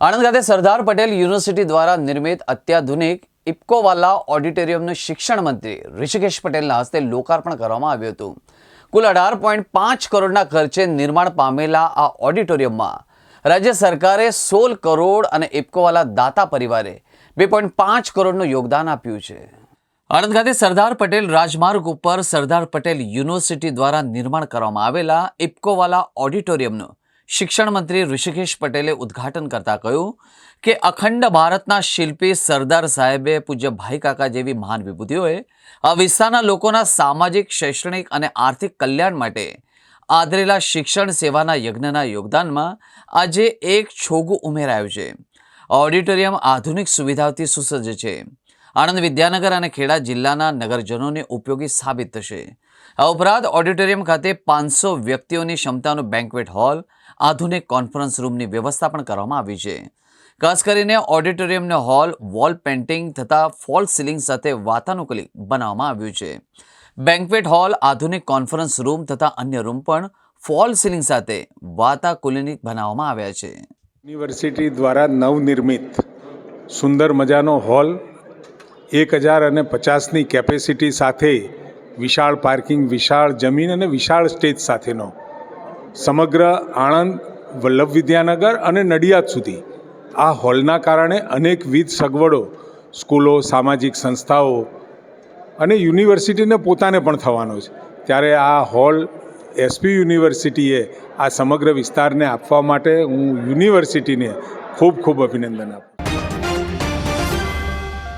આણંદ ખાતે સરદાર પટેલ યુનિવર્સિટી દ્વારા નિર્મિત અત્યાધુનિક ઇપ્કોવાલા ઓડિટોરિયમનું શિક્ષણ મંત્રી ઋષિકેશ પટેલના હસ્તે લોકાર્પણ કરવામાં આવ્યું હતું. કુલ અઢાર પોઈન્ટ પાંચ કરોડના ખર્ચે નિર્માણ પામેલા આ ઓડિટોરિયમમાં રાજ્ય સરકારે સોળ કરોડ અને ઇપ્કોવાલા દાતા પરિવારે બે પોઈન્ટ પાંચ કરોડનું યોગદાન આપ્યું છે. આણંદ ખાતે સરદાર પટેલ રાજમાર્ગ ઉપર સરદાર પટેલ યુનિવર્સિટી દ્વારા નિર્માણ કરવામાં આવેલા ઇપ્કોવાલા ઓડિટોરિયમનું શિક્ષણ મંત્રી ઋષિકેશ પટેલે ઉદ્ઘાટન કરતા કહ્યું કે અખંડ ભારતના શિલ્પી સરદાર સાહેબે પૂજ્ય ભાઈ કાકા જેવી મહાન વિભૂતિઓએ આ વિસ્તારના લોકોના સામાજિક, શૈક્ષણિક અને આર્થિક કલ્યાણ માટે આદરેલા શિક્ષણ સેવાના યજ્ઞના યોગદાનમાં આજે એક છોગું ઉમેરાયું છે. ઓડિટોરિયમ આધુનિક સુવિધાઓથી સુસજ્જ છે. આણંદ વિદ્યાનગર અને ખેડા જિલ્લાના નગરજનોને ઉપયોગી સાબિત થશે. આ ઉપરાંત ઓડિટોરિયમ ખાતે પાંચસો વ્યક્તિઓની ક્ષમતાનો બેન્ક્વેટ હોલ, આધુનિક કોન્ફરન્સ રૂમની વ્યવસ્થા પણ કરવામાં આવી છે. ખાસ કરીને ઓડિટોરિયમનો હોલ, વોલ પેઇન્ટિંગ તથા ફોલ સીલિંગ સાથે વાતાનુકૂલિત બનાવવામાં આવ્યું છે. બેન્કવેટ હોલ, આધુનિક કોન્ફરન્સ રૂમ તથા અન્ય રૂમ પણ ફોલ સીલિંગ સાથે વાતાકુલિત બનાવવામાં આવ્યા છે. યુનિવર્સિટી દ્વારા નવનિર્મિત સુંદર મજાનો હોલ એક હજાર અને પચાસની કેપેસિટી સાથે વિશાળ પાર્કિંગ વિશાળ જમીન અને વિશાળ સ્ટેજ સાથેનો સમગ્ર આણંદ, વલ્લભ વિદ્યાનગર અને નડિયાદ સુધી આ હોલના કારણે અનેકવિધ સગવડો સ્કૂલો, સામાજિક સંસ્થાઓ અને યુનિવર્સિટીને પોતાને પણ થવાનો છે. ત્યારે આ હોલ એસપી યુનિવર્સિટીએ આ સમગ્ર વિસ્તારને આપવા માટે હું યુનિવર્સિટીને ખૂબ ખૂબ અભિનંદન આપું